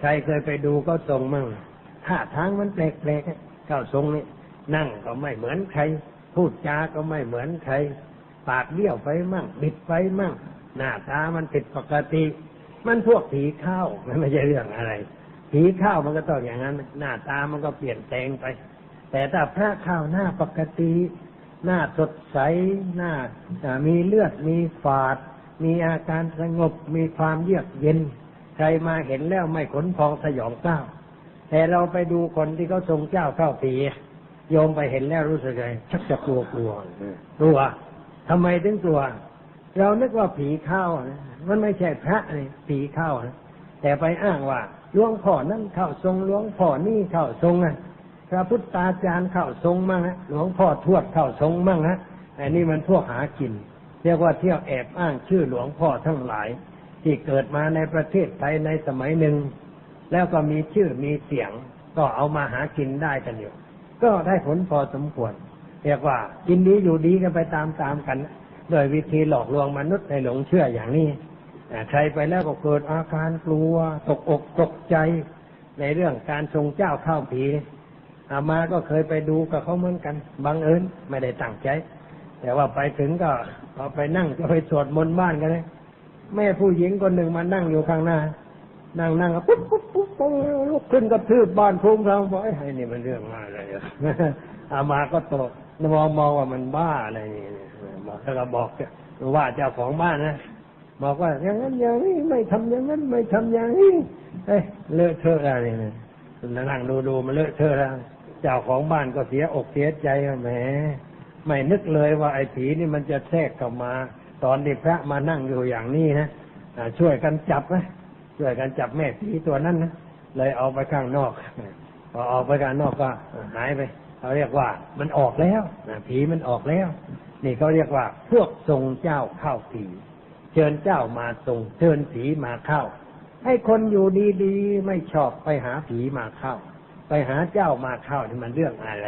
ใครเคยไปดูก็ทรงมั่งท่าทางมันแปลกๆเข้าทรงนี่นั่งก็ไม่เหมือนใคร พูดจาก็ไม่เหมือนใคร ปากเบี้ยวไปมั่งบิดไปมั่ง หน้าตามันผิดปกติ มันพวกผีเข้ามันไม่ใช่เรื่องอะไร ผีเข้ามันก็ต้องอย่างนั้น หน้าตามันก็เปลี่ยนแปลงไป แต่ถ้าพระเข้าหน้าปกติ หน้าสดใสหน้ามีเลือดมีฝาด มีอาการสงบมีความเยือกเย็น ใครมาเห็นแล้วไม่ขนพองสยองเศร้าแต่เราไปดูคนที่เขาทรงเจ้าเข้าปีโยมไปเห็นแล้วรู้สึกไงชักจะกลัวกลัวกลัวทำไมถึงกลัว เรานึกว่าผีเข้านะมันไม่ใช่พระเลยผีเข้านะแต่ไปอ้างว่าหลวงพ่อนั่นเข้าทรงหลวงพ่อนี่เข้าทรงนะพระพุทธาจารย์เข้าทรงมั่งฮะหลวงพ่อทวดเข้าทรงมั่งฮะอันนี้มันพวกหากิน เรียกว่าเที่ยวแอบอ้างชื่อหลวงพ่อทั้งหลาย ที่เกิดมาในประเทศไทยในสมัยหนึ่ง แล้วก็มีชื่อมีเสียง ก็เอามาหากินได้กันอยู่ ก็ได้ผลพอสมควร เรียกว่า กินดีอยู่ดีกันไปตามๆกัน โดยวิธีหลอกลวงมนุษย์ให้หลงเชื่ออย่างนี้ใครไปแล้วก็เกิดอาการกลัว ตกอกตกใจในเรื่องการทรงเจ้าเข้าผีอามาก็เคยไปดูกับเขาเหมือนกันบังเอิญไม่ได้ตั้งใจ แต่ว่าไปถึงก็พอไปนั่งก็ไปสวดมนต์บ้านกันเลย แม่ผู้หญิงคนหนึ่งมานั่งอยู่ข้างหน้า นั่งนั่งปุ๊บปุ๊บปุ๊บปุ๊บลุกขึ้นกระทืบบ้านพุ่งเราบอกไอ้นี่มันเรื่องมาอะไรอามาก็ตกมองมองว่ามันบ้าอะไรนี่บอกถ้าเราบอกว่าเจ้าของบ้านนะบอกว่าอย่างนั้นอย่างนี้ไม่ทำอย่างนั้นไม่ทำอย่างนี้เอ้ยเลอะเทอะอะไรเนี่ยนั่งดูดูมันเลอะเทอะแล้วเจ้าของบ้านก็เสียอกเสียใจแหมไม่นึกเลยว่าไอ้ผีนี่มันจะแทรกเข้ามา ตอนที่พระมานั่งอยู่อย่างนี้นะช่วยกันจับนะช่วยกันจับแม่ผีตัวนั้นนะเลยเอาไปข้างนอกพอออกไปข้างนอกก็หายไปเขาเรียกว่ามันออกแล้วผีมันออกแล้ว นี่เขาเรียกว่า พวกทรงเจ้าเข้าผีเชิญเจ้ามาทรงเชิญผีมาเข้า ให้คนอยู่ดีๆไม่ชอบไปหาผีมาเข้า ไปหาเจ้ามาเข้านี่มันเรื่องอะไร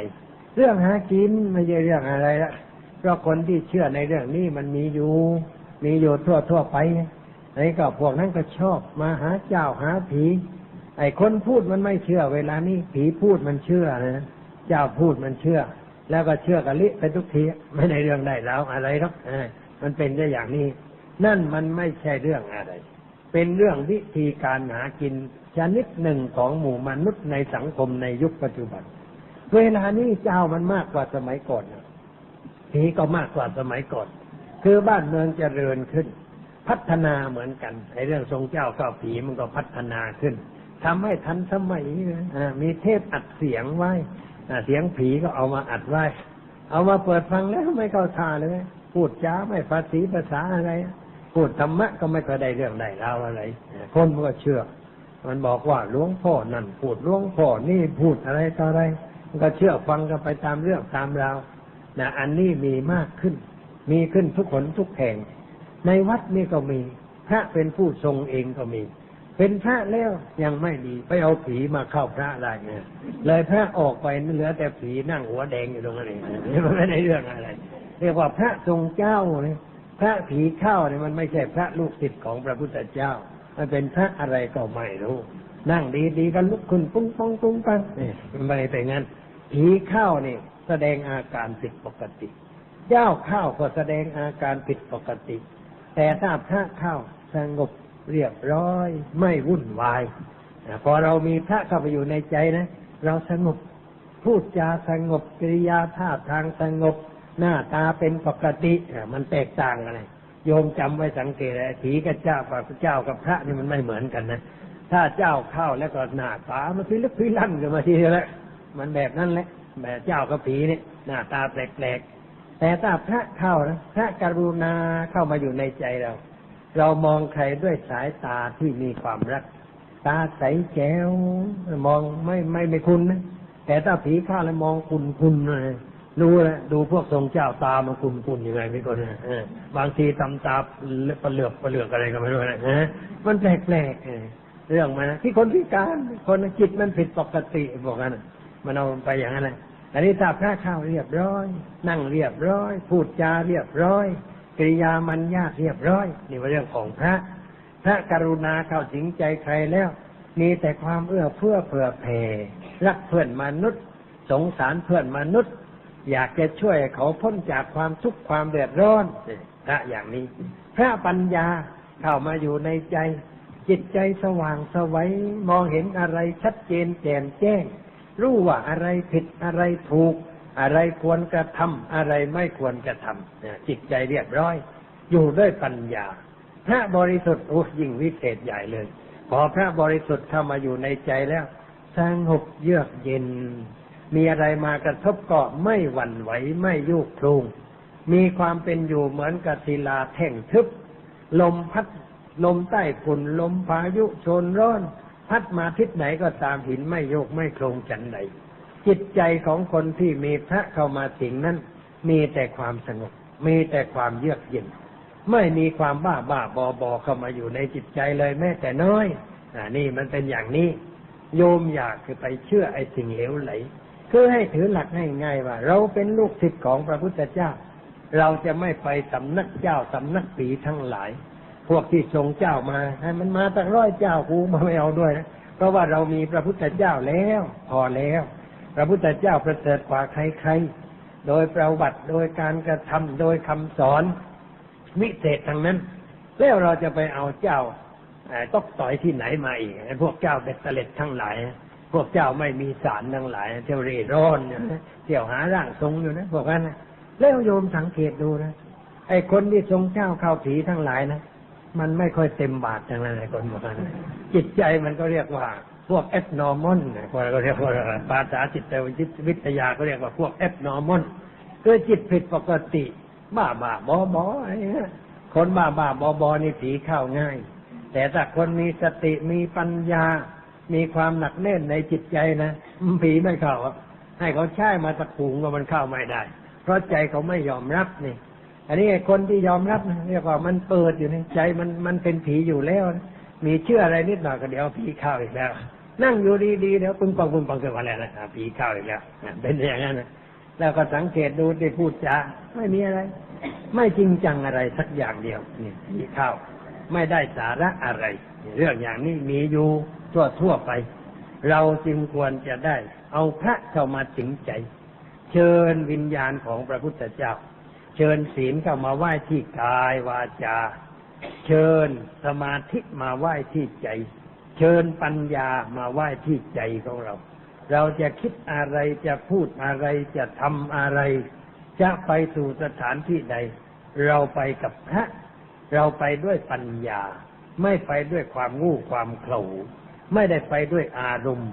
เรื่องหากินไม่ใช่เรื่องอะไรละ เพราะคนที่เชื่อในเรื่องนี้มันมีอยู่ มีอยู่ทั่วทั่วไปไอ้ก็พวกนั้นก็ชอบมาหาเจ้าหาผี ไอ้คนพูดมันไม่เชื่อ เวลานี้ผีพูดมันเชื่อนะเจ้าพูดมันเชื่อ แล้วก็เชื่อกันลิไปทุกทีไม่ในเรื่องได้แล้วอะไรหรอกมันเป็นได้อย่างนี้ นั่นมันไม่ใช่เรื่องอะไร เป็นเรื่องวิธีการหากินชนิดหนึ่งของหมู่มนุษย์ในสังคมในยุคปัจจุบัน เวลานี้เจ้ามันมากกว่าสมัยก่อน ผีก็มากกว่าสมัยก่อน คือบ้านเมืองเจริญขึ้น พัฒนาเหมือนกันในเรื่องทรงเจ้าก็ผีมันก็พัฒนาขึ้นทำให้ทันสมัยมีเทพอัดเสียงไว้เสียงผีก็เอามาอัดไว้ เอามาเปิดฟังแล้วไม่เข้าท่าเลย พูดจ้าไม่ภาษีภาษาอะไร พูดธรรมะก็ไม่ค่อยได้เรื่องได้ราวอะไรคนมันก็เชื่อ มันบอกว่าหลวงพ่อนั่นพูดหลวงพ่อนี่พูดอะไรต่ออะไร ก็เชื่อฟังกันไปตามเรื่องตามราว นะอันนี้มีมากขึ้น มีขึ้นทุกคนทุกแห่ง ในวัดนี่ก็มี พระเป็นผู้ทรงเองก็มี เป็นพระแล้วยังไม่ดีไปเอาผีมาเข้าพระได้เนี่ยเลยพระออกไปเหลือแต่ผีนั่งหัวแดงอยู่ตรงนั้นเองมันไม่ได้เรื่องอะไร เรียกว่าพระทรงเจ้าเนี่ยพระผีเข้าเนี่ยมันไม่ใช่พระลูกศิษย์ของพระพุทธเจ้า มันเป็นพระอะไรก็ไม่รู้ นั่งดีๆกันลุกขึ้นปุ้งปังปุ้งปังนี่มันไม่เป็นงั้น ผีเข้านี่แสดงอาการผิดปกติ เจ้าเข้าก็แสดงอาการผิดปกติ แต่ถ้าพระเข้าสงบเรียบร้อย ไม่วุ่นวายพอเรามีพระเข้าไปอยู่ในใจนะ เราสงบพูดจาสงบกิริยาท่าทางสงบ หน้าตาเป็นปกติมันแตกต่างกันเลยโยมจำไว้สังเกตเลยผีกับเจ้ากับเจ้ากับพระนี่มันไม่เหมือนกันนะถ้าเจ้าเข้าแล้วก็หน้าตามันพิลึกพิลั่นกันมาทีเดียวแล้ว มันแบบนั้นแหละ แบบเจ้ากับผีเนี่ยหน้าตาแปลกๆแต่ถ้าพระเข้านะพระกรุณาเข้ามาอยู่ในใจเรา เรามองใครด้วยสายตาที่มีความรัก ตาใสแจ๋วมองไม่ไม่ไม่คุณนะแต่ถ้าผีเข้าแล้วมองคุณคุณเลยรู้แล้วดูพวกทรงเจ้าตามันคุณคุณยังไงไม่ก็นะบางทีตำตาเหลือกเหลือกอะไรก็ไม่รู้นะมันแปลกแปลกเรื่องมันนะที่คนพิการคนจิตมันผิดปกติบอกกัน มันเอาไปอย่างนั้นแหละอันนี้ถ้าพระข้าเรียบร้อย นั่งเรียบร้อย พูดจาเรียบร้อยกิริยามันยากเรียบร้อย นี่ว่าเรื่องของพระ พระกรุณาเข้าถึงใจใครแล้ว มีแต่ความเอื้อเฟื้อเผื่อแผ่รักเพื่อนมนุษย์ สงสารเพื่อนมนุษย์ อยากจะช่วยเขาพ้นจากความทุกข์ความเดือดร้อนพระอย่างนี้ พระปัญญาเข้ามาอยู่ในใจ จิตใจสว่างสวัยมองเห็นอะไรชัดเจนแจ่มแจ้ง รู้ว่าอะไรผิดอะไรถูก อะไรควรกระทำอะไรไม่ควรกระทำเนี่ยจิตใจเรียบร้อย อยู่ด้วยปัญญา พระบริสุทธิ์โอ้ยิ่งวิเศษใหญ่เลย พอพระบริสุทธิ์เข้ามาอยู่ในใจแล้วสงบเยือกเย็น มีอะไรมากระทบก็ไม่หวั่นไหวไม่ยุกพลุงมีความเป็นอยู่เหมือนกับศิลาแท่งทึบ ลมพัดลมใต้ฝุ่นลมพายุโชนร้อน พัดมาทิศไหนก็ตามหินไม่โยกไม่โครงจันใดจิตใจของคนที่มีพระเข้ามาสิงนั้น มีแต่ความสงบ มีแต่ความเยือกเย็น ไม่มีความบ้าบ้าบอบอเข้ามาอยู่ในจิตใจเลยแม้แต่น้อยอ่านี่มันเป็นอย่างนี้ โยมอยากคือไปเชื่อไอ้สิ่งเหลวไหลคือให้ถือหลักง่ายๆว่า เราเป็นลูกศิษย์ของพระพุทธเจ้า เราจะไม่ไปสำนักเจ้าสำนักปีทั้งหลาย วกที่ทรงเจ้ามาให้มันมาตั้งร้อยเจ้ากูมาไม่เอาด้วยนะเพราะว่าเรามีพระพุทธเจ้าแล้ว พอแล้ว พระพุทธเจ้าประเสริฐกว่าใครๆโดยประวัติโดยการกระทำโดยคำสอนวิเศษทั้งนั้น แล้วเราจะไปเอาเจ้าตอกต่อยที่ไหนมาอีกพวกเจ้าเบ็ดเตล็ดทั้งหลายพวกเจ้าไม่มีสารทั้งหลายเที่ยวเร่ร่อนเที่ยวหาร่างทรงอยู่นะพวกนั้นนะแล้วโยมสังเกตดูนะไอ้คนที่ทรงเจ้าเข้าผีทั้งหลายนะ มันไม่ค่อยเต็มบาททั้งนั้นไอ้คนพวกนั้นจิตใจมันก็เรียกว่าพวกแอ n นอร์มอนนะคนก็เรียกว่าภาษาจิตวิทยาก็เรียกว่าพวกแอ n นอร์มอนคือจิตผิดปกติ บ้าบ้าบอบออะไรเงี้ยคนบ้าบ้าบอบอนี่ผีเข้าง่าย แต่ถ้าคนมีสติมีปัญญา มีความหนักแน่นในจิตใจนะผีไม่เข้าให้เขาใช้มาตะปูงก็มันเข้าไม่ได้ เพราะใจเขาไม่ยอมรับนี่ อันนี้คนที่ยอมรับนะเรียกว่ามันเปิดอยู่ในใจมันมันเป็นผีอยู่แล้วนะมีเชื่ออะไรนิดหน่อยก็เดี๋ยวผีเข้าอีกแล้ว นั่งอยู่ดีๆเดี๋ยวปึ้งปังปึ้งปังเกิดอะไรนะผีเข้าอีกแล้วเป็นอย่างนั้นนะแล้วก็สังเกตดูที่พูดจาไม่มีอะไร ไม่จริงจังอะไรสักอย่างเดียวนี่ผีเข้าไม่ได้สาระอะไร เรื่องอย่างนี้มีอยู่ทั่วทั่วไป เราจึงควรจะได้ เอาพระเข้ามาถึงใจ เชิญวิญญาณของพระพุทธเจ้า เชิญศีลเข้ามาไหว้ที่กายวาจา เชิญสมาธิมาไหว้ที่ใจ เชิญปัญญามาไหว้ที่ใจของเรา เราจะคิดอะไรจะพูดอะไรจะทำอะไร จะไปสู่สถานที่ใด เราไปกับพระเราไปด้วยปัญญา ไม่ไปด้วยความงู้ความเขลาไม่ได้ไปด้วยอารมณ์